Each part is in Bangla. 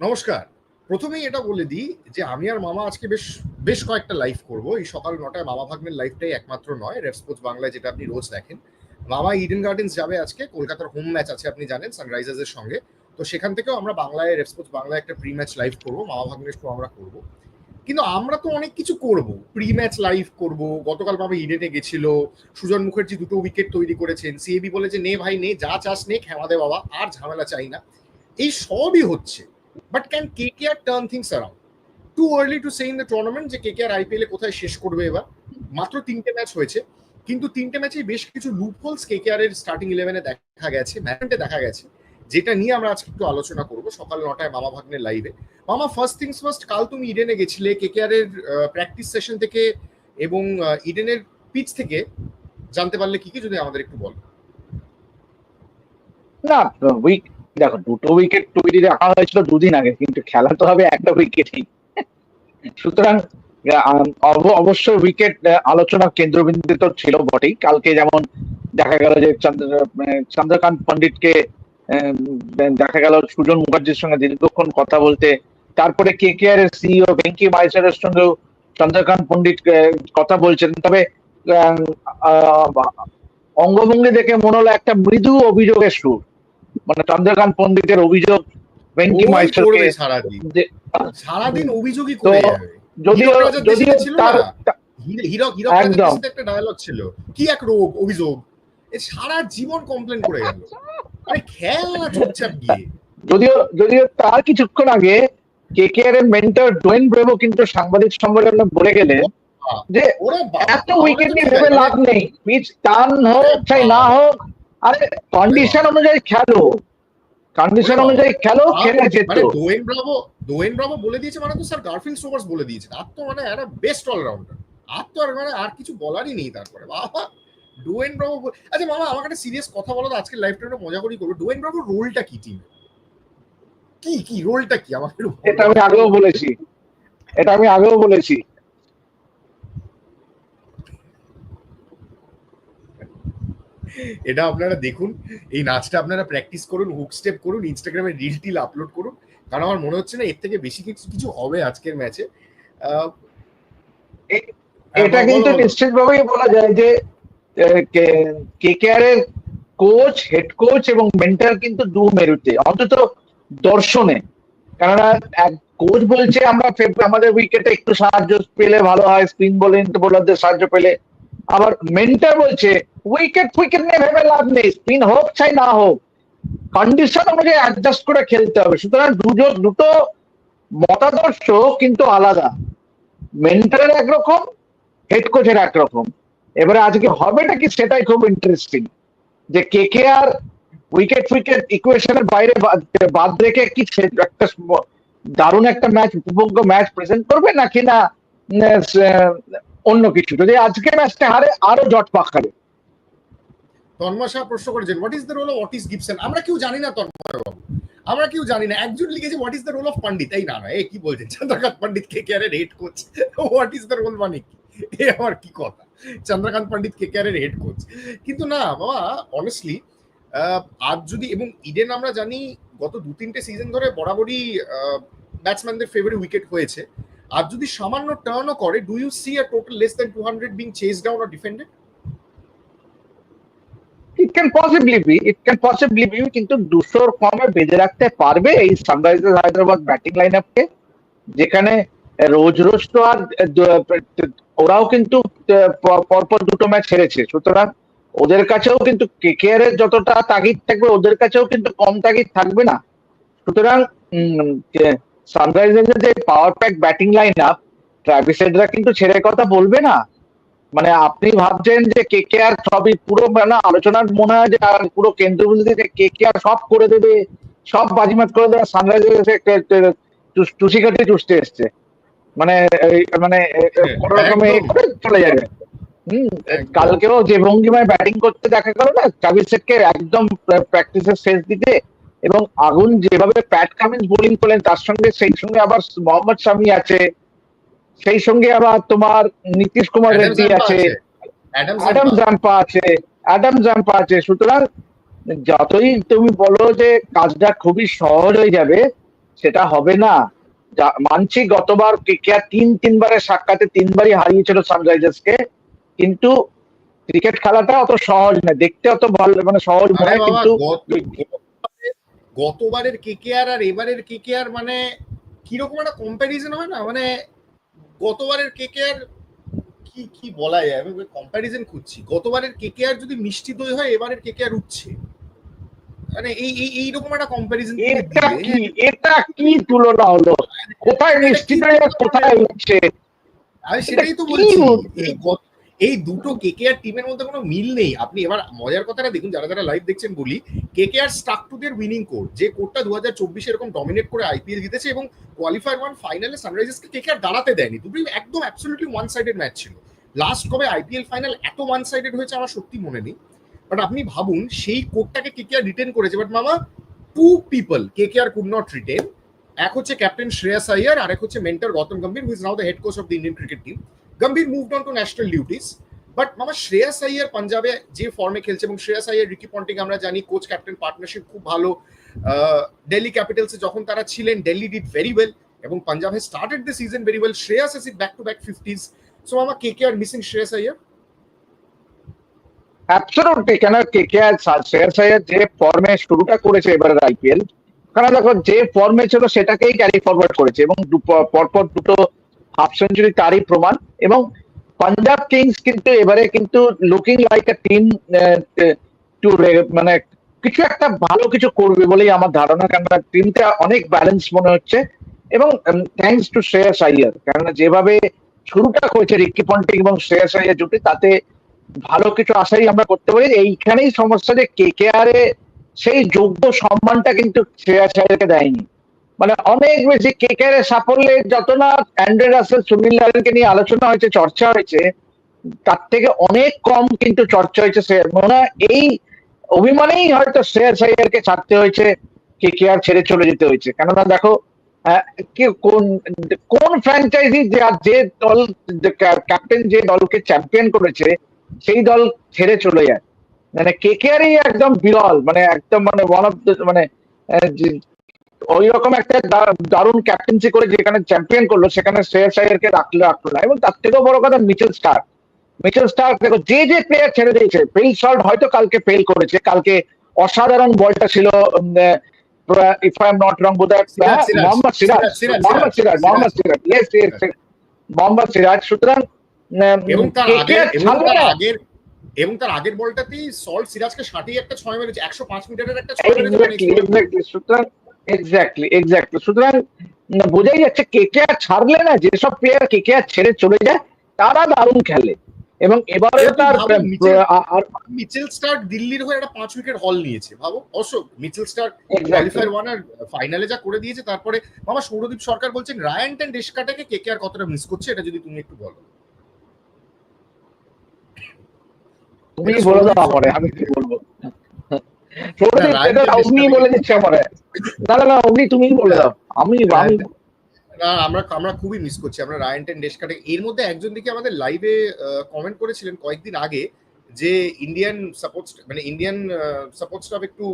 নমস্কার। প্রথমেই এটা বলে দিই যে আমি আর মামা আজকে বেশ বেশ কয়েকটা লাইভ করব। এই সকাল নটায় মামা ভাগ্নের লাইভটাই একমাত্র নয় রেড স্পোর্টস বাংলায় যেটা আপনি রোজ দেখেন। মামা ইডেন গার্ডেন্স যাবে আজকে, কলকাতার হোম ম্যাচ আছে আপনি জানেন সানরাইজার্সের সঙ্গে। তো সেখান থেকেও আমরা বাংলায় রেড স্পোর্টস বাংলায় একটা প্রি ম্যাচ লাইভ করব, মামা ভাগ্নের শো আমরা করব। কিন্তু আমরা তো অনেক কিছু করব। প্রি ম্যাচ লাইভ করব, গতকাল মামা ইডেনে গেছিল, সুজন মুখার্জি দুটো উইকেট তৈরি করেছেন সিএবি বলেছে, নে ভাই, নে, যা চাস নে খেমা দে বাবা, আর ঝামেলা চাই না। এই সবই হচ্ছে। But can K K R turn things around too early to say in the tournament যে কে কে আর আইপিএল এ কোথায় শেষ করবে এবার। মাত্র তিনটে ম্যাচ হয়েছে। কিন্তু তিনটে ম্যাচে বেশ কিছু লুপ হোলস কে কে আর এর স্টার্টিং ইলেভেনে দেখা গেছে ম্যাচে দেখা গেছে, যেটা নিয়ে আমরা আজকে একটু আলোচনা করব সকাল নটায় মামা ভাগ্নের লাইভে মামা ফার্স্ট থিংস ফার্স্ট কাল তুমি ইডেনে গেছিলে। কে কে আর এর প্র্যাকটিস সেশন থেকে এবং ইডেনের পিচ থেকে জানতে পারলে কি কি যদি আমাদের একটু বল। না উইক দেখো, দুটো উইকেট তৈরি রাখা হয়েছিল দুদিন আগে, কিন্তু খেলা তো হবে একটা উইকেটেই সুতরাং অবশ্যই উইকেট আলোচনা কেন্দ্রবিন্দু তো ছিল বটেই। কালকে যেমন দেখা গেল যে চন্দ্রকান্ত পন্ডিতকে দেখা গেল সুজন মুখার্জির সঙ্গে দীর্ঘক্ষণ কথা বলতে। তারপরে কে কে আর সিইও ভেঙ্কি মাইসারের সঙ্গেও চন্দ্রকান্ত পন্ডিত কথা বলছেন। তবে অঙ্গভঙ্গি দেখে মনে হলো একটা মৃদু অভিযোগের সুর। মানে চন্দ্রকান্ত পন্ডিতের অভিযোগ ভেঙ্কি মাইসরকে সারাদিন। অভিযোগই করে যদিও যদিও তার হিরক হিরক একটা ডায়লগ ছিল। কি এক রোগ অভিযোগ? সারা জীবন কমপ্লেন করে গেল। আরে খেল না চুপচাপ গিয়ে। যদিও যদিও তার কিছুক্ষণ আগে কে কে আর এর মেন্টর ডোয়েন ব্রেভো কিন্তু সাংবাদিক সম্মেলনে বলে গেলেন যে এত উইকেট নিয়ে ভেবে লাভ নেই। পিচ টান হোক চাই না হোক আরে কন্ডিশন অনুযায়ী খেলো। কন্ডিশন অনুযায়ী খেলো খেলে যেত মানে ডোয়েন ব্রাভো ডোয়েন ব্রাভো বলে দিয়েছে মানে তো স্যার গার্ফিল্ড বলে দিয়েছে। আর তো মানে একটা বেস্ট অলরাউন্ডার আর তো আর মানে আর কিছু বলারই নেই তারপরে। বাবা ডোয়েন ব্রাভো আচ্ছা মামা আমার একটা সিরিয়াস কথা বলো তো আজকে লাইফ টাইমে মজা করি করব। ডোয়েন ব্রাভোর রোলটা কি টিম কি কি রোলটা কি? আমাকে এটা আমি আগেও বলেছি। এটা আমি আগেও বলেছি। এটা আপনারা দেখুন এই নাচটা আপনারা প্র্যাকটিস করুন হুক স্টেপ করুন ইনস্টাগ্রামে রিল টিল আপলোড করুন কারণ আমার মনে হচ্ছে না এর থেকে বেশি কিছু কিছু হবে আজকের ম্যাচে এটা কিন্তু নিশ্চিতভাবেই বলা যায় যে কে কে আর এর কোচ হেড কোচ এবং মেন্টার কিন্তু দু মেরুতে অন্তত দর্শনে। কেননা এক কোচ বলছে আমরা আমাদের উইকেটে একটু সাহায্য পেলে ভালো হয় স্পিন বোলিং বোলারদের সাহায্য পেলে। আবার মেন্টার বলছে উইকেট উইকেট নিয়ে ভেবে লাভ নেই। স্পিন হোক চাই না হোক কন্ডিশন অনুযায়ী অ্যাডজাস্ট করে খেলতে হবে। সুতরাং দুজন, দুটো মতাদর্শ কিন্তু আলাদা। মেন্টারের একরকম হেড কোচের একরকম। এবারে আজকে হবেটা কি সেটাই খুব ইন্টারেস্টিং যে কে কে আর উইকেট উইকেট ইকুয়েশনের বাইরে বাদ রেখে কি একটা দারুণ একটা ম্যাচ উপভোগ্য ম্যাচ প্রেজেন্ট করবে নাকি না অন্য কিছু। যদি আজকে ম্যাচটা হারে, আরও জট পাকাবে তন্ময় প্রশ্ন করেছেন what is the role of Otis Gibson আমরা কেউ জানি না তন্ময় বাবু। আমরা কেউ জানি না। একজন লিখেছে what is the role of Pandit এই না না, এ কি বলছেন? Chandrakant Pandit K K head coach what is the role মানে কি? এ আমার কি কথা? Chandrakant Pandit K K head coach কিন্তু না, বাবা অনেস্টলি আজ যদি, এবং ইডেন আমরা জানি, গত দু তিনটে সিজন ধরে বরাবরই ব্যাটসম্যানদের ফেভারিট উইকেট হয়েছে। আর যদি সামান্য টার্নও করে do you see a total less than two hundred being chase down or defended it can possibly be it can possibly be কিন্তু দুশোর কমে বেঁধে রাখতে পারবে এই সানরাইজার্স হায়দ্রাবাদ ব্যাটিং লাইন আপকে যেখানে রোজ রোজ তো আর ওরাও কিন্তু পরপর দুটো ম্যাচ হেরেছে। সুতরাং ওদের কাছেও কিন্তু কেকেআর এর যতটা তাগিদ থাকবে, ওদের কাছেও কিন্তু কম তাগিদ থাকবে না। সুতরাং সানরাইজার্সের যে power pack batting line up Travis হেডরা কিন্তু ছেড়ে কথা বলবে না। মানে আপনি ভাবছেন যে কে কে আর সবই পুরো মানে আলোচনার মনে হয় যে পুরো কেন্দ্রবিন্দু থেকে কে কে আর সব করে দেবে সব বাজিমাত করে দেবে সানরাইজার্স টুসি কাটে চুষতে এসছে। মানে মানে কোন রকমে চলে যাবে। হম কালকেও যে ভঙ্গিমায় ব্যাটিং করতে দেখা গেল না ট্রাভিস হেডকে একদম প্র্যাকটিসের শেষ দিকে এবং আগুন যেভাবে প্যাট কামিন্স বোলিং করলেন তার সঙ্গে সেই সঙ্গে আবার মোহাম্মদ শামি আছে সেই সঙ্গে আবার তোমার নীতিশ কুমার রেড্ডি আছে অ্যাডাম জাম্পা আছে অ্যাডাম জাম্পা আছে। সুতরাং যতই তুমি বলো যে কাজটা খুবই সহজ হয়ে যাবে সেটা হবে না। মানছি গতবার কেকেআর তিন তিনবারের সাক্ষাতে তিনবারই হারিয়েছিল সানরাইজার্সকে কিন্তু ক্রিকেট খেলাটা অত সহজ না দেখতে অত ভালো মানে সহজ বাবা কিন্তু গতবারের- কেকেআর আর এবারের কেকেআর মানে কীরকম একটা কম্প্যারিজন হয় না? মানে গতবারের কেকেআর কি কি বলা যায়? আমি কম্প্যারিজন খুঁজছি। গতবারের কেকেআর যদি মিষ্টি দই হয় এবারের কেকেআর উঠছে মানে এই এই এইরকম একটা কম্প্যারিজন এটা কি এটা কি তুলনা হলো? কোথায় নিশ্চিত কোথায় উঠছে আমি সেটাই তো বলছি। এই এই দুটো কেকেআর টিমের মধ্যে কোনো মিল নেই। আপনি এবার মজার কথাটা দেখুন, যারা যারা লাইভ দেখছেন বলি KKR stuck to their winning core যে কোডটা দু হাজার চব্বিশে এরকম ডমিনেট করে আইপিএল জিতেছে এবং কোয়ালিফায়ার ওয়ান ফাইনালে সানরাইজার্সকে কেকেআর দাঁড়াতে দেয়নি। দুটোই একদম অ্যাবসলিউটলি ওয়ান সাইডেড ম্যাচ ছিল। লাস্ট কবে আইপিএল ফাইনাল এত ওয়ান সাইডেড হয়েছে আমার সত্যি মনে নেই। বাট আপনি ভাবুন, সেই কোডটাকে কেকেআর রিটেন করেছে। বাট মামা two people KKR could not retain এক হচ্ছে ক্যাপ্টেন শ্রেয়াস আইয়ার আর এক হচ্ছে mentor Gautam Gambhir who is now the head coach of the Indian cricket team Gambhir moved on to national duties but মামা শ্রেয়াস আইয়ার পাঞ্জাবে যে ফর্মে খেলছে এবং শ্রেয়াস আইয়ার রিকি পন্টিং আমরা জানি কোচ ক্যাপ্টেন পার্টনারশিপ খুব ভালো দিল্লি ক্যাপিটালসে যখন তারা ছিলেন দিল্লি ডিড ভেরি ওয়েল এবং Punjab has started the season very well Shreyas is it back to back fifties so মামা K K R missing Shreyas Iyer absolutely কেন কেকেআর শ্রেয়াস আইয়ার যে ফর্মে শুরুটা করেছে এবারের আইপিএল কারণ দেখো যে ফর্মে ছিল সেটাকেই ক্যারি ফরওয়ার্ড করেছে এবং পরপর দুটো হাফ সেঞ্চুরি তারই প্রমাণ এবং পাঞ্জাব কিংস কিন্তু এবারে কিন্তু looking like a team to মানে কিছু একটা ভালো কিছু করবে বলেই আমার ধারণা, কেননা টিমটা অনেক ব্যালেন্স মনে হচ্ছে। এবং থ্যাঙ্কস টু শ্রেয়াস আইয়ার কেননা যেভাবে শুরুটা করেছে রিকি পন্টিং এবং শ্রেয়াস আইয়ার জুটি, তাতে ভালো কিছু আশাই আমরা করতে পারি। এইখানেই সমস্যা যে কে কে আর সেই যোগ্য সম্মানটা কিন্তু শ্রেয়াস আইয়ারকে দেয়নি। মানে অনেক বেশি কে কে আর সাফল্যের যত না অ্যান্ড্রে রাসেল সুনীল নারায়ণকে নিয়ে আলোচনা হয়েছে চর্চা হয়েছে তার থেকে অনেক কম কিন্তু চর্চা হয়েছে শ্রেয়াস মনে এই অভিমানেই হয়তো শ্রেয়াস আইয়ারকে ছাড়তে হয়েছে কে কে আর ছেড়ে চলে যেতে হয়েছে। কেননা দেখো কোন কোন ফ্র্যাঞ্চাইজি যে যে দল ক্যাপ্টেন যে দলকে চ্যাম্পিয়ন করেছে সেই দল ছেড়ে চলে যায়। মানে কে কে আরই একদম বিরল মানে একদম মানে ওয়ান অফ মানে আহ, যে- ওই রকম একটা দারুণ ক্যাপ্টেন্সি করে যেখানে চ্যাম্পিয়ন করল সেখানে শ্রেয়াস আইয়ারকে রাখল রাখল। না এবং তার থেকেও বড় কথা মিচেল স্টার মিচেল স্টার দেখো যে যে প্লেয়ার ছেড়ে দিয়েছে ফেল শট হয়তো কালকে ফেল করেছে কালকে অসাধারণ বলটা ছিল if I am not wrong বোধ মোহাম্মদ সিরাজ মোহাম্মদ সিরাজ মোহাম্মদ সিরাজ ইয়েস ইয়েস মোহাম্মদ সিরাজ। সুতরাং এবং তার আগের এবং তার আগের বলটাতেই সল্ট সিরাজকে সাটিয়ে একটা ছয় মেরেছে একশো পাঁচ মিটারের একটা ছয় মেরেছে। সুতরাং এক্স্যাক্টলি এক্স্যাক্টলি সুতরাং বোঝাই যাচ্ছে কে কে আর ছাড়লে না যেসব প্লেয়ার কে কে আর ছেড়ে চলে যায় তারা দারুণ খেলে। এবং এবারে তার মিচেল- স্টার্ক দিল্লির হয়ে একটা পাঁচ উইকেট হল নিয়েছে ভাবো। Ashok Mitchell Starc qualifier one আর ফাইনালে যা করে দিয়েছে তারপরে মামা সৌরদীপ সরকার বলছেন রায়ান টেন ডেসকাটাকে কে কে আর কতটা মিস করছে এটা যদি তুমি একটু বলো? তুমি বলে দাও আমারে আমি কি বলব সৌরদীপ না, এটা রায়ন অগ্নি বলে দিচ্ছে আমারে। না না না অগ্নি তুমি বলে দাও। আমি আমি না আমরা আমরা খুবই মিস করছি। আমরা রায়ান টেন ডেসকাটে এর মধ্যে একজন দিকে আমাদের লাইভে কমেন্ট করেছিলেন কয়েকদিন আগে যে ইন্ডিয়ান সাপোর্ট মানে ইন্ডিয়ান সাপোর্ট স্টাফ একটু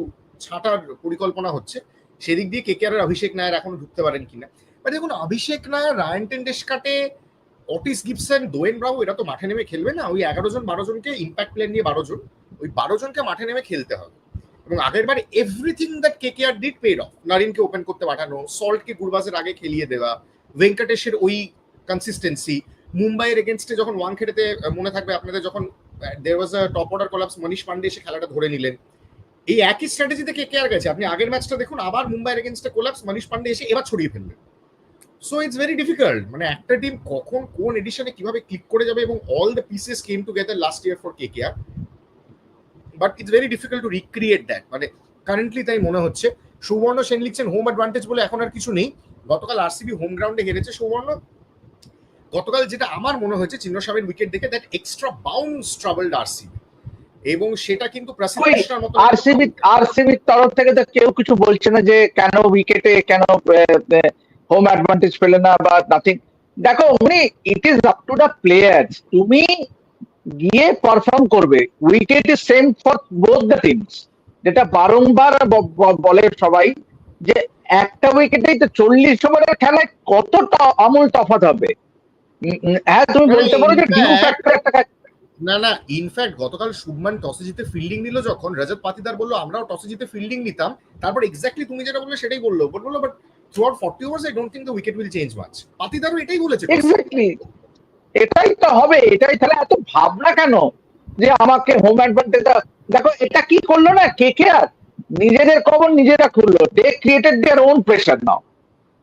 ছাঁটার পরিকল্পনা হচ্ছে। সেদিক দিয়ে কে কে আর অভিষেক নায়ার এখনও ঢুকতে পারেন কিনা। বাট দেখুন Abhishek Nayar Ryan ten Doeschate Otis Gibson Dwayne Bravo এরা তো মাঠে নেমে খেলবে না? ওই এগারো জন বারো জনকে ইম্প্যাক্ট প্লেয়ার নিয়ে বারো জন। ওই বারো জনকে মাঠে নেমে খেলতে হবে। এবং আগের বার everything that K K R did paid off নারিনকে open করতে পাঠানো সল্টকে গুরবাজের আগে খেলিয়ে দেওয়া, ভেঙ্কটেশের ওই কনসিস্টেন্সি মুম্বাইয়ের এগেনস্টে যখন ওয়ান খেটেতে মনে থাকবে আপনাদের যখন there was a top order collapse Manish Pandey এসে খেলাটা ধরে নিলেন। এই একই স্ট্র্যাটেজিতে কে কে আর গেছে। আপনি আগের ম্যাচটা দেখুন, আবার মুম্বাইয়ের এগেনস্টে কোলাপস মনীষ পান্ডে এসে এবার ছড়িয়ে ফেললেন। সো ইটস ভেরি ডিফিকাল্ট মানে একটা টিম কখন কোন এডিশনে কীভাবে ক্লিক করে যাবে এবং all the pieces came together last year for K K R but it's very difficult to recreate that মানে কারেন্টলি তাই মনে হচ্ছে। সুবর্ণ সেন লিখছেন হোম অ্যাডভান্টেজ বলে এখন আর কিছু নেই। গতকাল আরসিবি হোম গ্রাউন্ডে হেরেছে সুবর্ণ। গতকাল যেটা আমার মনে হয়েছে চিন্নস্বামীর উইকেট দেখে that extra bounce travelled RCB এবং সেটা কিন্তু আরসিবি আরসিবির তরফ থেকে তো কেউ কিছু বলছে না যে কেন উইকেটে কেন হোম অ্যাডভান্টেজ পেলে না বা নাথিং দেখো, উনি it is up to the players তুমি গিয়ে পারফর্ম করবে। Wicket is same for both the teams যেটা বারংবার বলে সবাই যে একটা উইকেটেই তো চল্লিশ ওভারের খেলায় কতটা আমূল তফাৎ হবে। হ্যাঁ তুমি বলতে পারো যে ডিউ ফ্যাক্টর একটা না না ইনফ্যাক্ট গতকাল শুভমান টসে জিতে ফিল্ডিং নিল যখন রজত পাতিদার বলল আমরাও টসে জিতে ফিল্ডিং নিতাম। তারপর এক্স্যাক্টলি তুমি যেটা বললে সেটাই বলল। বাট বলল but throughout forty overs I don't think the wicket will change much পাতিদারও এটাই বলেছে। এক্স্যাক্টলি এটাই তো হবে এটাই তাহলে এত ভাবনা কেন? যে আমাকে হোম অ্যাডভান্টেজ দেখো এটা কি করল না কে কে আর? নিজেদের খবর নিজেরা খুললো they created their own pressure now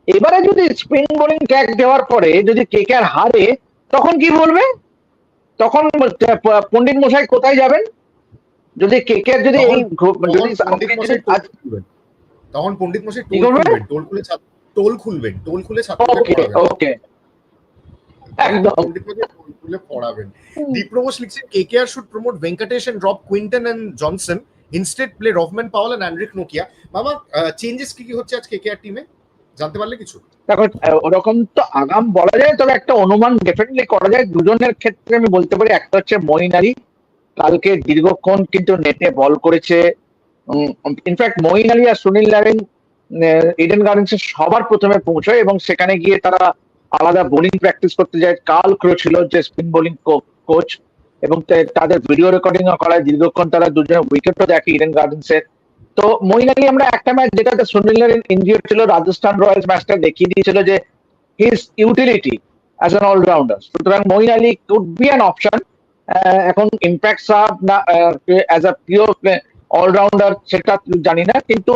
এবারে যদি স্পিন বোলিং ট্যাগ দেওয়ার পরে যদি কে কে আর হারে তখন কি বলবে? তখন প- পণ্ডিত মশাই কোথায় যাবেন? যদি কে কে আর যদি এই যদি। তখন পণ্ডিত মশাই টোল খুলবেন টোল খুলে ছাত্র- টোল খুলবেন টোল খুলে ছাত্রদের ওকে ওকে একদম। পড়াবেন। লিখছেন play Rovman Powell and Andrik Nokia. মামা চেঞ্জেস কি কি হচ্ছে আজ টিমে জানতে পারলে কিছু? দেখো ওরকম তো আগাম বলা যায় তবে একটা অনুমান ডেফিনেটলি করা যায়। দুজনের ক্ষেত্রে আমি বলতে পারি একটা হচ্ছে মঈন আলী কালকে দীর্ঘক্ষণ কিন্তু নেটে বল করেছে। ইনফ্যাক্ট আলী আর সুনীল নারিন ইডেন গার্ডেন্সে সবার প্রথমে পৌঁছয় এবং সেখানে গিয়ে তারা আলাদা বোলিং প্র্যাকটিস করতে যায়। কাল ক্রো ছিল যে স্পিন বোলিং কোচ এবং তাদের ভিডিও রেকর্ডিং করায়। দীর্ঘক্ষণ তারা দুজনে উইকেটও দেখে ইডেন গার্ডেন্সের তো আলী আমরা একটা ম্যাচ যেটাতে সুনীল নারিন ইনজিওর ছিল রাজস্থান রয়্যালস ম্যাচটা দেখিয়ে দিয়েছিল যে his utility as an allrounder সুতরাং Moeen Ali could be an option এখন ইম্প্যাক্ট সাব না অ্যাজ আ পিওর অলরাউন্ডার সেটা জানি না। কিন্তু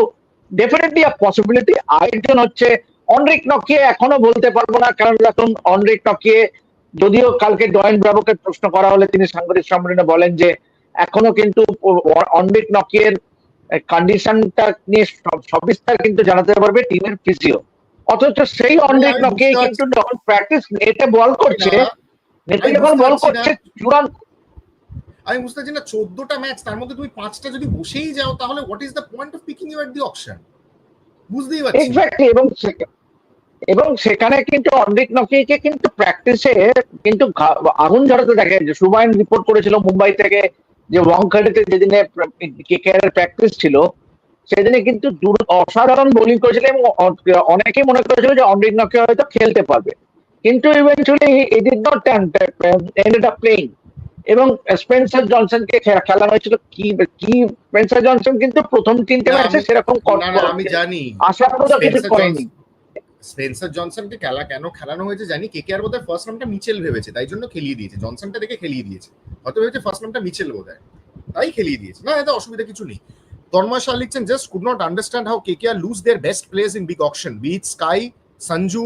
ডেফিনেটলি আ পসিবিলিটি আরেকজন হচ্ছে অনরিক নকিয়ে এখনও বলতে পারব না কারণ এখন অনরিক নকিয়ে যদিও কালকে ডয়েন ব্রাভোকে প্রশ্ন করা হলে তিনি সাংবাদিক সম্মেলনে বলেন যে এখনও কিন্তু অনরিক নকিয়ের কন্ডিশনটা নিয়ে সবিস্তার কিন্তু জানাতে পারবে টিমের ফিজিও অথচ সেই অনরিক আমি নকিয়ে কিন্তু যখন প্র্যাকটিস নেটে বল করছে নেটে যখন বল। করছে চূড়ান্ত আমি বুঝতে পারছি না চোদ্দটা ম্যাচ তার মধ্যে তুমি পাঁচটা যদি বসেই যাও তাহলে what is the point of picking you at the option বুঝতেই পারছি এক্স্যাক্টলি এবং এবং সেখানে কিন্তু অন্ডিক নকিকে কিন্তু প্র্যাকটিসে কিন্তু আগুন ঝরাতে দেখে যে সুবাইন রিপোর্ট করেছিল মুম্বাই থেকে যে ওয়াংখাড়িতে যেদিনে কেকেআর প্র্যাকটিস ছিল সেদিনে কিন্তু অসাধারণ বোলিং করেছিল এবং অ- অনেকেই মনে করেছিল যে অন্ডিক নকি হয়তো খেলতে পারবে। কিন্তু eventually he did not ended up playing এবং স্পেন্সার জনসনকে খে- খেলানো হয়েছিল কি কি স্পেন্সার জনসন কিন্তু প্রথম তিনটে ম্যাচে সেরকম আমি জানি। আশাপ্রদ কিছু করেনি। স্পেন্সার জনসনকে খেলা কেন খেলানো হয়েছে জানি, কে কে আর বোধহয় ফার্স্ট নামটা মিচেল ভেবেছে, তাই জন্য খেলিয়ে দিয়েছে। জনসনটা দেখে খেলিয়ে দিয়েছে। হয়তো ভেবেছে ফার্স্ট নামটা মিচেল বোধহয়। তাই খেলিয়ে দিয়েছে। না, এতে অসুবিধা কিছু নেই। তন্ময় লিখছেন just could not understand how K K R lose their best players in big auction bit Sky Sanju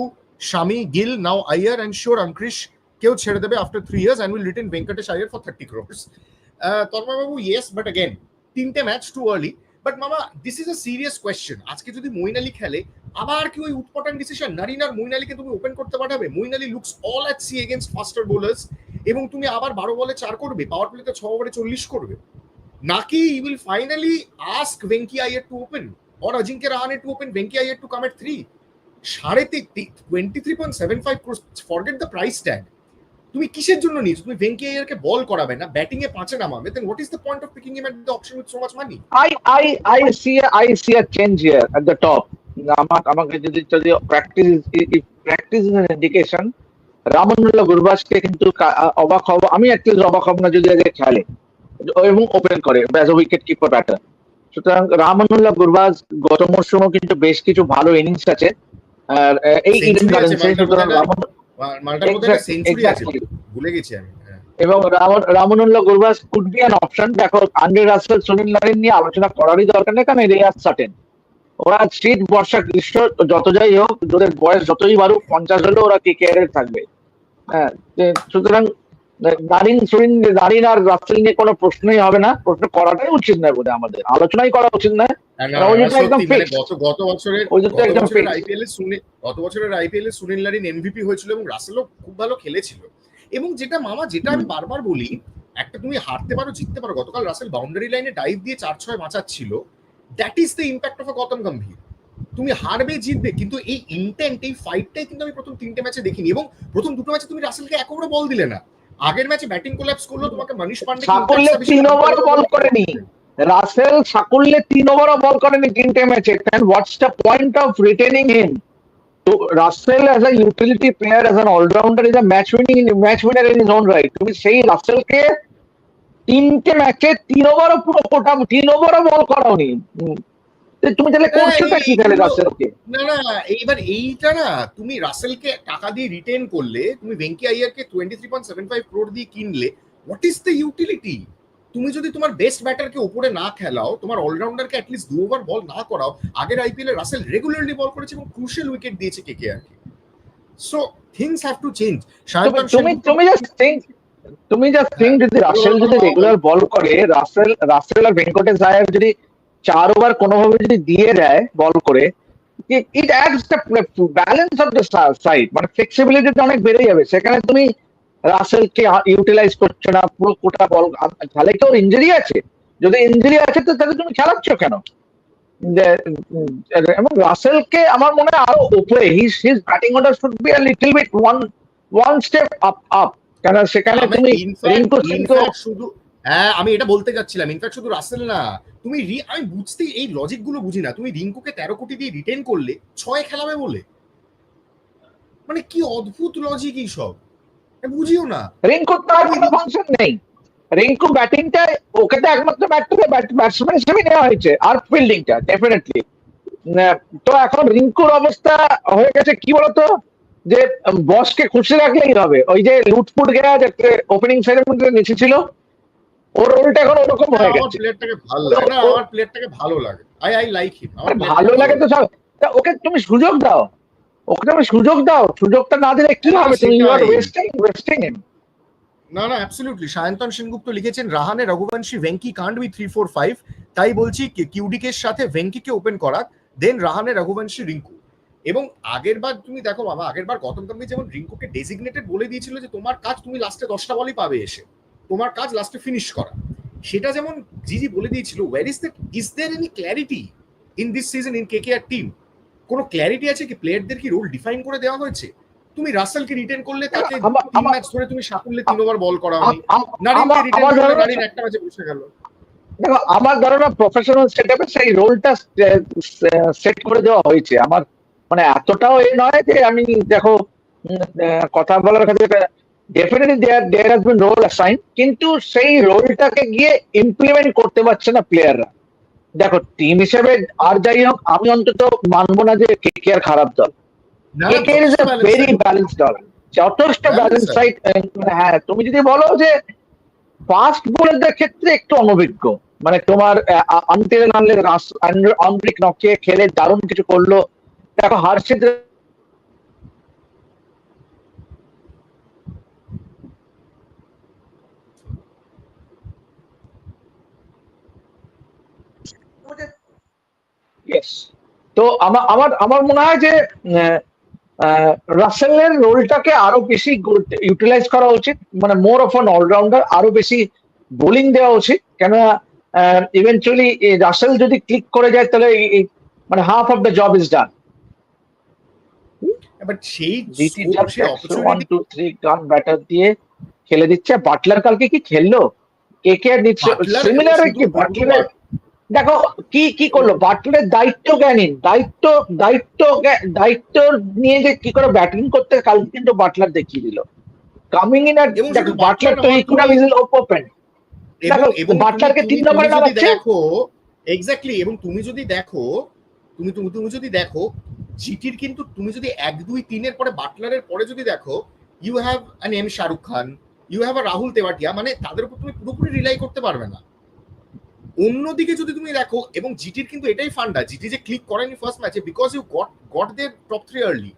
Shami Gill now Iyer and sure Angkrish কেউ ছেড়ে দেবে after three years and will retain Venkatesh Iyer for thirty crores Tanmoy Babu yes but again তিনটে ম্যাচ টু আর্লি বাট মামা this is a serious question আজকে যদি মইন আলী খেলে, আবার কি ওই উৎপটান ডিসিশন নারিন আর মইন আলীকে তুমি ওপেন করতে পাঠাবে? Moeen Ali looks all at sea against faster bowlers এবং তুমি আবার বারো বলে চার করবে পাওয়ার প্লেতে ছ ওভারে চল্লিশ করবে। নাকি you will finally ask Venky Iyer to open or Ajinkya Rahane to open Venky Iyer to come at three সাড়ে twenty three point seven five forget the price tag তুমি কিসের জন্য নিয়েছো? তুমি ভেঙ্কি আইয়ারকে বল করাবে না ব্যাটিং এ পাঁচে নামাবে। Then what is the point of picking him at the option with so much money I I see a, I see a change here at the top. আমার আমাকে যদি যদি practice if practice is an indication Rahmanullah গুরবাজকে কিন্তু অবাক হব। আমি অ্যাটলিস্ট অবাক হব না যদি আগে খেলে। এবং ওপেন করে as a wicket keeper batter সুতরাং রামনুল্লাহ গুরবাজ গত মরশুমও কিন্তু বেশ কিছু ভালো ইনিংস আছে। আর এই ইডেন আছে গার্ডেন্সে সুতরাং বোধহয় না? রামন মাল্টার মধ্যে Exact- সেঞ্চুরি আছে। ভুলে গেছি আমি এবং Rahman Rahmanullah Gurbaz could be an option দেখো আন্ডে রাসেল সুনীল নারিন নিয়ে আলোচনা করারই দরকার নেই কারণ এরিয়া সাটেন ওরা শীত বর্ষা গ্রীষ্ম যত যাই হোক ওদের বয়স যতই বাড়ুক পঞ্চাশ হলেও ওরা কে কেয়ারে থাকবে। হ্যাঁ সুতরাং নারিন সুরিন নারিন আর রাসেল নিয়ে কোনো প্রশ্নই হবে না। প্রশ্ন করাটাই উচিত নয় বোধহয় আমাদের। আলোচনাই করা উচিত নয়। মানে। গত বছরের। আইপিএল সুনীল গত বছরের আইপিএল সুনীল এমভিপি হয়েছিল এবং রাসেলও খুব ভালো খেলেছিল। এবং যেটা মামা যেটা আমি বারবার বলি একটা তুমি হারতে পারো জিততে পারো। গতকাল রাসেল বাউন্ডারি লাইনে ডাইভ দিয়ে চার ছয় বাঁচাচ্ছিল। That is the impact of a Gautam Gambhir. তুমি হারবে জিতবে কিন্তু এই ইন্টেন্ট এই ফাইটটাই কিন্তু আমি প্রথম তিনটে ম্যাচে দেখিনি। এবং প্রথম দুটো ম্যাচে তুমি রাসেলকে এক ওভারে বল দিলে না। আগের ম্যাচে ব্যাটিং কোল্যাপস করল তোমাকে মনীষ পান্ডে সাফল্যে তিন ওভার বল করেনি। রাসেল সাকুল্যে তিন ওভারও বল করেনি তিনটে ম্যাচে। Then what's the point of retaining him তো Russell as a utility player as an allrounder is a match winning match winner in his own right তুমি সেই রাসেলকে তিনটে ম্যাচে তিন ওভারও পুরো কোটা তিন ওভারও বল করাওনি। তুমি তাহলে করছোটা কি তাহলে রাসেলকে? না না এইবার এইটা না তুমি রাসেলকে টাকা দিয়ে রিটেন করলে তুমি Venky আইয়ারকে twenty three point seven five crore দিয়ে কিনলে হোয়াট ইজ দ্য ইউটিলিটি তুমি যদি তোমার বেস্ট ব্যাটারকে উপরে না খেলাও তোমার অলরাউন্ডারকে অ্যাটলিস্ট দু ওভার বল না করাও আগের আইপিএল রাসেল রেগুলারলি বল করেছে এবং ক্রুশিয়াল উইকেট দিয়েছে কে কে। আর কি so things have to change তুমি তুমি জাস্ট থিঙ্ক তুমি জাস্ট থিঙ্ক যদি রাসেল যদি রেগুলার বল করে রাসেল রাসেল আর ভেঙ্কটেশ আয়ার যদি চার ওভার কোনোভাবে যদি দিয়ে দেয় বল করে it adds balance of the side মানে ফ্লেক্সিবিলিটিটা অনেক বেড়ে যাবে। সেখানে তুমি রাসেলকে ইউটিলাইজ করছ না পুরো কোটা বল তাহলে কি ইঞ্জুরি আছে? যদি ইঞ্জুরি আছে তো তাহলে তুমি খেলাচ্ছ কেন? এবং রাসেলকে আমার মনে হয় আরও উপরে his his batting order should be a little bit one one step up up কারণ সেখানে তুমি রিঙ্কু সিংকে শুধু হ্যাঁ আমি এটা বলতে যাচ্ছিলাম। ইনফ্যাক্ট শুধু রাসেল না, তুমি আমি বুঝতে এই লজিকগুলো বুঝি না। তুমি রিঙ্কুকে তেরো কোটি দিয়ে রিটেন করলে ছয় খেলাবে বলে। মানে কি অদ্ভুত লজিক এই সব? বুঝিও না। রিঙ্কুর তার কোনো ফাংশন নেই। রিঙ্কু ব্যাটিংটা ওকে তো একমাত্র ব্যাটসম্যান হিসেবে নেওয়া হয়েছে, আর ফিল্ডিংটা ডেফিনেটলি তো এখন রিঙ্কুর অবস্থা হয়ে গেছে কি বলতো? যে বসকে খুশি রাখলেই হবে। ওই যে লুটফুট গেয়া যে ওপেনিং সেরেমনিতে নেচেছিল ওর রোলটা এখন ওরকম হয়ে আমার প্লেয়ারটাকে ভালো লাগে না আমার প্লেয়ারটাকে ভালো লাগে। আই আই লাইক হিম আরে ভালো লাগে তো সব। ওকে তুমি সুযোগ দাও। ওকে তুমি সুযোগ দাও। সুযোগটা না দিলে কি হবে? তুমি you are wasting wasting him না না অ্যাবসলিউটলি সায়ন্তন সেনগুপ্ত লিখেছেন রাহানে রঘুবংশী ভেঙ্কি কান্ড বি থ্রি ফোর ফাইভ তাই বলছি কিউডিকের সাথে ভেঙ্কিকে ওপেন করাক দেন রাহানে রঘুবংশী রিঙ্কু। এবং আগের বার তুমি দেখো বাবা আগের বার গৌতম গম্ভীর যেমন রিঙ্কুকে ডেজিগনেটেড বলে দিয়েছিল যে তোমার কাজ তুমি লাস্টে দশটা বলই পাবে এসে। তোমার কাজ লাস্টে ফিনিশ করা। সেটা যেমন জিজি বলে দিয়েছিল where is the is there any clarity in this season in K K R team কোনো ক্ল্যারিটি আছে কি? প্লেয়ারদের কি রোল ডিফাইন করে দেওয়া হয়েছে? তুমি রাসেলকে রিটেন করলে তাকে তিন ম্যাচ ধরে তুমি সাফল্যে তিন ওভার বল আম- আম- নারিনকে রিটেন করলে নারিন একটা ম্যাচে বসে গেল। দেখো আমার ধারণা প্রফেশনাল সেটআপে সেই রোলটা সেট করে দেওয়া হয়েছে। আমার মানে এতটাও এ নয় যে আমি দেখো কথা বলার ক্ষেত্রে definitely there there has been role assign কিন্তু সেই রোলটাকে গিয়ে ইমপ্লিমেন্ট করতে পারছে না প্লেয়াররা দেখো টিম হিসেবে আর যাই হোক আমি অন্তত মানবো না যে কে কে আর খারাপ দল K is a very balance দল। যথেষ্ট ব্যালেন্স দল। সাইড হ্যাঁ তুমি যদি বলো যে ফাস্ট বোলারদের ক্ষেত্রে একটু অনভিজ্ঞ। মানে তোমার আন্দ্রিক নকে খেলে দারুণ কিছু করল। দেখো হার্ষিদ তো আমার আমার মনে হয় যে রাসেলের রোলটাকে আরও বেশি ইউটিলাইজ করা উচিত। মানে মোর অফ অ্যান অলরাউন্ডার আরও বেশি বোলিং দেওয়া উচিত। কেন ইভেন্চুয়ালি রাসেল যদি ক্লিক করে যায় তাহলে মানে half of the job is done but সেই one two three gun batter দিয়ে খেলে দিচ্ছে। বাটলার কালকে কি খেললো? কে কে নিচ্ছে সিমিলার কি বাটলার দেখো কি কি করল? বাটলারের দায়িত্ব জ্ঞানীন দায়িত্ব দায়িত্ব দায়িত্ব নিয়ে যে কি করে ব্যাটিং করতে কাল কিন্তু বাটলার দেখিয়ে দিল। কামিং ইন আর দেখো বাটলার তো নয়, ইকুনা ইজ ওপেন দেখো, বাটলারকে তিন নম্বরে নামাচ্ছে। দেখো এক্স্যাক্টলি এবং তুমি যদি দেখো তুমি তুমি তুমি যদি দেখো জিটির কিন্তু তুমি যদি এক দুই তিনের পরে বাটলারের পরে যদি দেখো you have an M Shahrukh Khan you have a Rahul Tewatia মানে তাদের উপর তুমি পুরোপুরি রিলাই করতে পারবে না। অন্যদিকে যদি তুমি দেখো এবং জিটির কিন্তু এটাই ফান্ডা জিটি যে ক্লিক করেনি ফার্স্ট ম্যাচে because you got got their top three early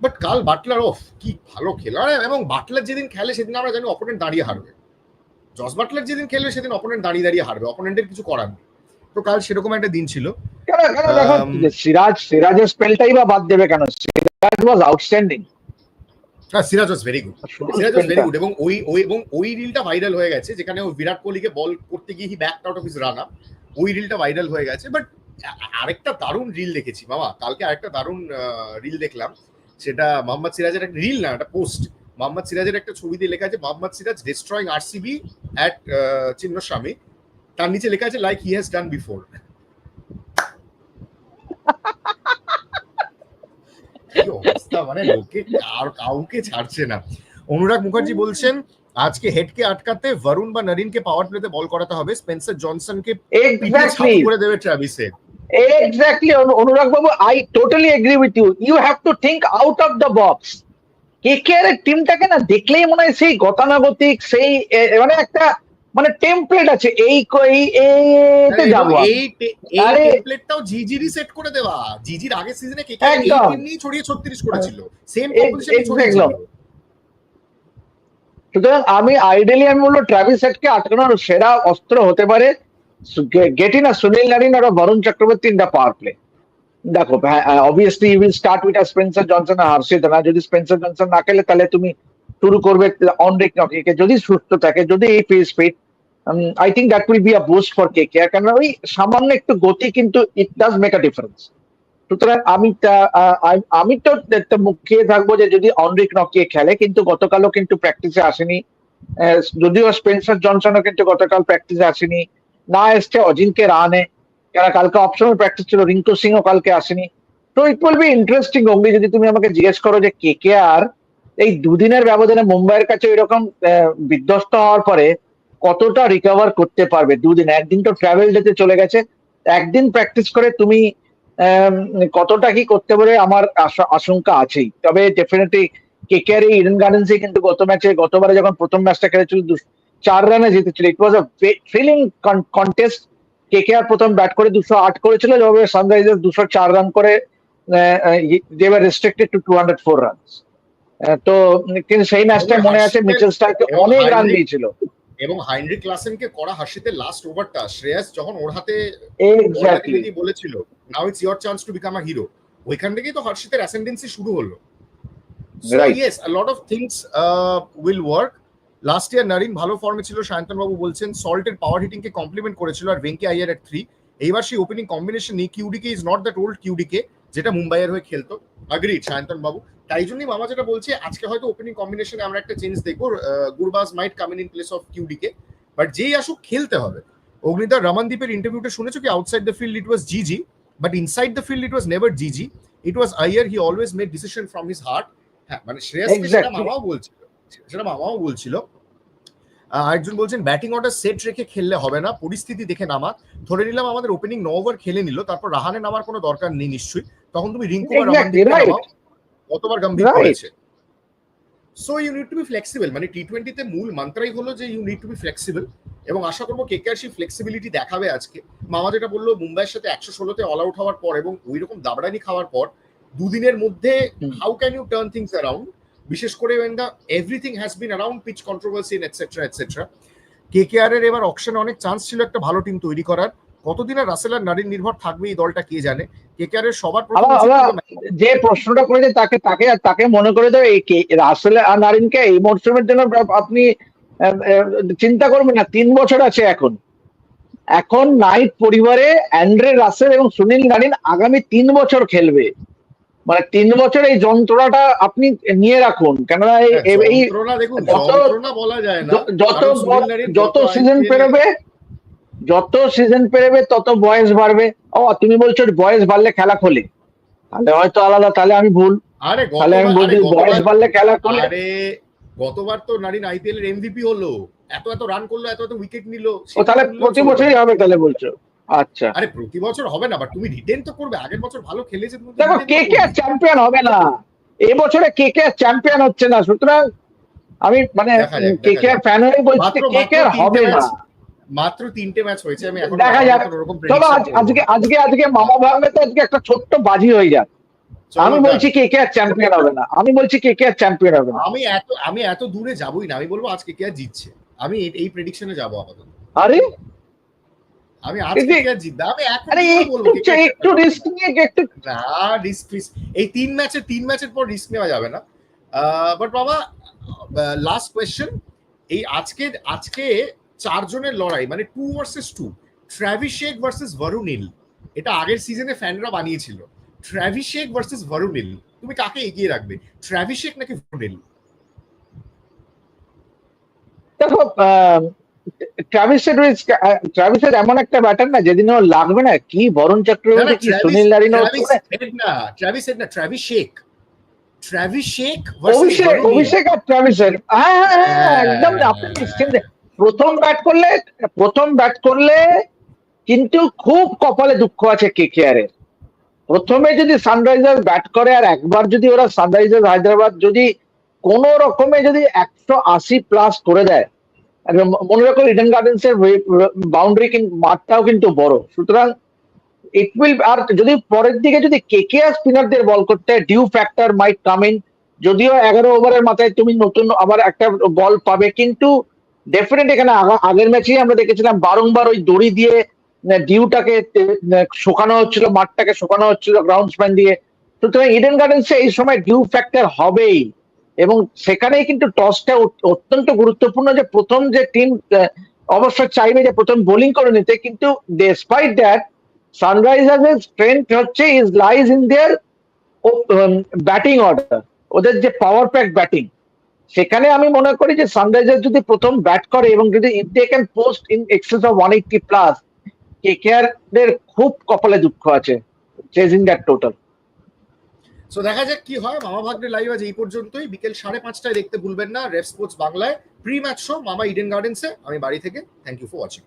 but কাল বাটলার অফ কি ভালো খেলার এবং বাটলার যেদিন খেলে সেদিন আমরা জানি অপোনেন্ট দাঁড়িয়ে হারবে। জস বাটলার যেদিন খেলবে সেদিন অপোনেন্ট দাঁড়িয়ে দাঁড়িয়ে হারবে অপোনেন্টের কিছু করার নেই। তো কাল সেরকম একটা দিন ছিল। Um, সিরাজ সিরাজের স্পেলটাই বা বাদ দেবে কেন? Siraj was outstanding Siraj was very good Siraj was very good এবং ওই ওই এবং ওই রিলটা ভাইরাল হয়ে গেছে যেখানে ও বিরাট কোহলিকে বল করতে গিয়ে he back out of his run up ওই রিলটা ভাইরাল হয়ে গেছে বাট আরেকটা দারুণ রিল দেখেছি মামা। কালকে আরেকটা দারুণ রিল দেখলাম। সেটা মোহাম্মদ সিরাজের একটা রিল না একটা পোস্ট মোহাম্মদ সিরাজের একটা ছবি দিয়ে লেখা আছে Mohammad Siraj destroying RCB at Chinnaswamy. তার নিচে লেখা আছে like he has done before কি অবস্থা? মানে লোকে আর কাউকে ছাড়ছে না। অনুরাগ মুখার্জি বলছেন আজকে হেডকে আটকাতে বরুণ বা নরিনকে পাওয়ার প্লেতে বল করাতে হবে। স্পেন্সার জনসনকে করে দেবে ট্রাভিসে exactly Anurag Babu I totally agree with you you have to think out of the box KKR এর টিমটাকে না দেখলেই মনে হয় সেই গতানুগতিক সেই মানে একটা মানে টেমপ্লেট আছে এই ক- এই এতে যাব। এই এই টেমপ্লেটটাও জিজিরই সেট করে দেওয়া। জিজির আগের সিজনে কে কে। এমনি ছড়িয়ে 36 করেছিল। সেম এ- ছড়িয়েছিল সুতরাং আমি আইডিয়ালি আমি বলব ট্রাভিস হেডকে আটকানোর সেরা অস্ত্র হতে পারে গেটিং না Sunil Narine R Varun Chakravarthy in the power play দেখো obviously you will start with Spencer Johnson আর হর্ষিত না যদি স্পেন্সার জনসন না খেলে তাহলে তুমি শুরু করবে অনরিক নকিকে যদি সুস্থ থাকে যদি এই ফিজ fit I think that will be a boost for K K কারণ ওই সামান্য একটু গতি কিন্তু it does make a difference সুতরাং আমি আমি তো মুখিয়ে থাকব যে যদি অনরিক নকিয়ে খেলে, কিন্তু গতকালও কিন্তু প্র্যাকটিসে আসেনি। যদিও স্পেন্সার জনসনও কিন্তু গতকাল প্র্যাকটিসে আসেনি। না এসছে অজিনকে রানে কারণ কালকে অপশনাল প্র্যাকটিস ছিল, রিঙ্কু সিংও কালকে আসেনি। তো ইট উইল বি ইন্টারেস্টিং অমনি যদি তুমি আমাকে জিজ্ঞেস করো যে কে কে আর এই দুদিনের ব্যবধানে মুম্বাইয়ের কাছে এরকম বিধ্বস্ত হওয়ার পরে কতটা রিকভার করতে পারবে? দুদিন একদিন তো ট্রাভেল ডেতে চলে গেছে। একদিন প্র্যাকটিস করে তুমি কতটা কি করতে পারে আমার আশঙ্কা আছেই। তবে ডেফিনেটলি কে কে আর এই ইডেন গার্ডেন্সে কিন্তু গত ম্যাচে গতবারে যখন প্রথম ম্যাচটা খেলেছিল চার রানে জিতেছিল। ইট ওয়াজ আ থ্রিলিং কন্টেস্ট কে কে আর প্রথম ব্যাট করে দুশো আট করেছিল যেভাবে সানরাইজার্স দুশো চার রান করে দেওয়ার restricted to two hundred four runs তো কিন্তু সেই ম্যাচটা মনে আছে মিচেল স্টার্ক অনেক রান দিয়েছিল। এবং হাইনরিক ক্লাসেনকে করা হাসিতে লাস্ট ওভারটা শ্রেয়াস যখন ওর হাতে এক্স্যাক্টলি বলেছিল now it's your chance to become a hero ওইখান থেকেই তো হর্ষিতের অ্যাসেন্ডেন্সি শুরু হলো। Yes a lot of things will work last year Narine ভালো ফর্মে ছিল সায়ন্তন বাবু বলছেন সল্টের পাওয়ার হিটিং কে কমপ্লিমেন্ট করেছিল আর ভেঙ্কি আইয়ার এট থ্রি এইবার সেই ওপেনিং কম্বিনেশন নেই QDK is not that old QDK যেটা মুম্বাইয়ের হয়ে খেলতো আগ্রিড সায়ন্তন বাবু। তাই জন্যই মামা যেটা বলছে আজকে হয়তো ওপেনিং কম্বিনেশনে আমরা একটা চেঞ্জ দেখব Gurbaz might coming in place of QDK but যেই আসুক খেলতে হবে। অগ্নিদার রমনদীপের ইন্টারভিউটা শুনেছো কি? Outside the field it was GG but inside the field it was never GG it was Iyer he always made decision from his heart হ্যাঁ মানে শ্রেয়াস সেটা মামাও বলছিল সেটা মামাও বলছিল আহ, একজন বলছেন ব্যাটিং অর্ডার সেট রেখে খেললে হবে না। পরিস্থিতি দেখে নামা। ধরে নিলাম আমাদের ওপেনিং ন ওভার খেলে নিল তারপর রাহানে নামার কোনো দরকার নেই নিশ্চয়ই। তখন তুমি রিঙ্কু বা right. কতবার গম্ভীর. করেছে। So you need to be flexible মানে টি টোয়েন্টিতে মূল মন্ত্রাই হলো যে you need to be flexible এবং আশা করব কে কে সেই ফ্লেক্সিবিলিটি দেখাবে আজকে। মামা যেটা বলল মুম্বাইয়ের সাথে একশো ষোলোতে অল আউট হওয়ার পর এবং ওই রকম দাবড়ানি খাওয়ার পর দুদিনের মধ্যে how can you turn things around বিশেষ করে when the everything has been around pitch controversy etcetera etcetera K K R এর এবার অকশনে অনেক চান্স ছিল একটা ভালো টিম তৈরি করার। কতদিন আর রাসেল আর নারীর নির্ভর থাকবে এই দলটা কে জানে? কে কে আর এর সবার যে প্রশ্নটা করেছে তাকে তাকে তাকে মনে করে দেবে এই কে- রাসেল আর নারিনকে এই মরশুমের জন্য আপনি চিন্তা করবেন না তিন বছর আছে এখন। এখন নাইট পরিবারে অ্যান্ড্রে রাসেল এবং সুনীল নারিন আগামী তিন বছর খেলবে। মানে তিন বছর এই যন্ত্রণাটা আপনি নিয়ে রাখুন। কেননা এই- হ্যাঁ, যত- যত সিজন পেরোবে যত সিজন পেরোবে তত বয়স বাড়বে। ও তুমি বলছো বয়স বাড়লে খেলা খোলে। তাহলে হয়তো আলাদা তাহলে আমি ভুল। আরে তাহলে আমি বলছি বয়স বাড়লে খেলা খোলে। গতবার তো নারিন আইপিএল এর এমভিপি হলো। এত এত রান করল এত এত উইকেট নিল। ও তাহলে প্রতি বছরই হবে তাহলে বলছো? আচ্ছা। আরে প্রতি বছর হবে না বাট তুমি রিটেন তো করবে আগের বছর ভালো খেলেছে তুমি দেখো কে কে চ্যাম্পিয়ন হবে না। এবছরে কে কে চ্যাম্পিয়ন হচ্ছে না সুতরাং আমি মানে কে কে ফ্যান হয়ে বলছি কে কে হবে না। মাত্র তিনটে ম্যাচ হয়েছে আমি এখন দেখা যাক। চলো। আজকে আজকে আজকে মামা ভাঙলে তো আজকে একটা ছোট্ট বাজি হয়ে যাক। আমি বলছি কে কে আর চ্যাম্পিয়ন হবে না। আমি বলছি কে কে আর চ্যাম্পিয়ন হবে না। আমি এত আমি এত দূরে যাবই না আমি বলব আজকে কে আর জিতছে। আমি এই- এই প্রেডিকশনে যাব আপাতত। আরে? আমি আজকে জিতবে? আমি এখন বলব একটু রিস্ক নিয়ে একটু না রিস্ক এই তিন ম্যাচের তিন ম্যাচের পর রিস্ক নেওয়া যাবে না। বাট বাবা লাস্ট কোয়েশ্চেন এই আজকে আজকে চারজনের লড়াই মানে টু ভার্সেস টু ট্রাভিস শেখ ভার্সেস ভরুনিল এটা আগের সিজনে ফ্যানরা বানিয়েছিল। ট্রাভিস শেখ ভার্সেস ভরুনিল তুমি কাকে এগিয়ে রাখবে? ট্রাভিস শেখ নাকি ভরুনিল দেখো আহ, ট্রাভিসের ট্রাভিসের এমন একটা ব্যাটার না যেদিন ওর লাগবে না কি বরুণ চক্রবর্তী কি সুনীল নারিনো ট্রাভিস হেড না ট্রাভিস হেড না ট্রাভিস শেখ ট্রাভিস শেখ অভিষেক অভিষেক আর ট্রাভিসের হ্যাঁ হ্যাঁ, হ্যাঁ হ্যাঁ। একদম আপনি নিশ্চিন্তে। প্রথম ব্যাট করলে প্রথম ব্যাট করলে কিন্তু খুব কপালে দুঃখ আছে কে কে এর প্রথমে যদি সানরাইজার্স ব্যাট করে আর একবার যদি ওরা সানরাইজার্স হায়দ্রাবাদ যদি কোন রকমে যদি একশো আশি প্লাস করে দেয় মনে রাখো ইডেন গার্ডেন্স এর বাউন্ডারি মাঠটাও কিন্তু বড়। সুতরাং ইট উইল আর যদি পরের দিকে যদি কে কে আর স্পিনারদের বল করতে dew factor might come in যদিও এগারো ওভারের মাথায় তুমি নতুন আবার একটা বল পাবে, কিন্তু ডেফিনেট এখানে আগের ম্যাচেই আমরা দেখেছিলাম, বারংবার ওই দড়ি দিয়ে ডিউটাকে শোকানো হচ্ছিল, মাঠটাকে শোকানো হচ্ছিল গ্রাউন্ড স্প্যান দিয়ে। সুতরাং ইডেন গার্ডেন্সে এই সময় ডিউ ফ্যাক্টর হবেই। এবং সেখানেই কিন্তু টসটা অত্যন্ত গুরুত্বপূর্ণ যে প্রথম যে টিম অবশ্য চাইবে, যে প্রথম বোলিং করে নিতে, কিন্তু ডেসপাইট দ্যাট সানরাইজার্সের স্ট্রেংথ হচ্ছে is lies in their batting order ওদের যে পাওয়ার প্যাক ব্যাটিং সেখানে আমি মনে করি যে সানরাইজার্স যদি প্রথম ব্যাট করে এবং যদি if they can post in excess of one eighty plus দের খুব কপালে দুঃখ আছে চেজিং দ্যাট টোটাল সো দেখা যাক কি হয়। মামা ভাগ্নে লাইভ আজ এই পর্যন্তই। বিকেল সাড়ে পাঁচটায় দেখতে ভুলবেন না। রেফ স্পোর্টস বাংলায়। প্রি ম্যাচ শো মামা ইডেন গার্ডেন্সে আমি বাড়ি থেকে। Thank you for watching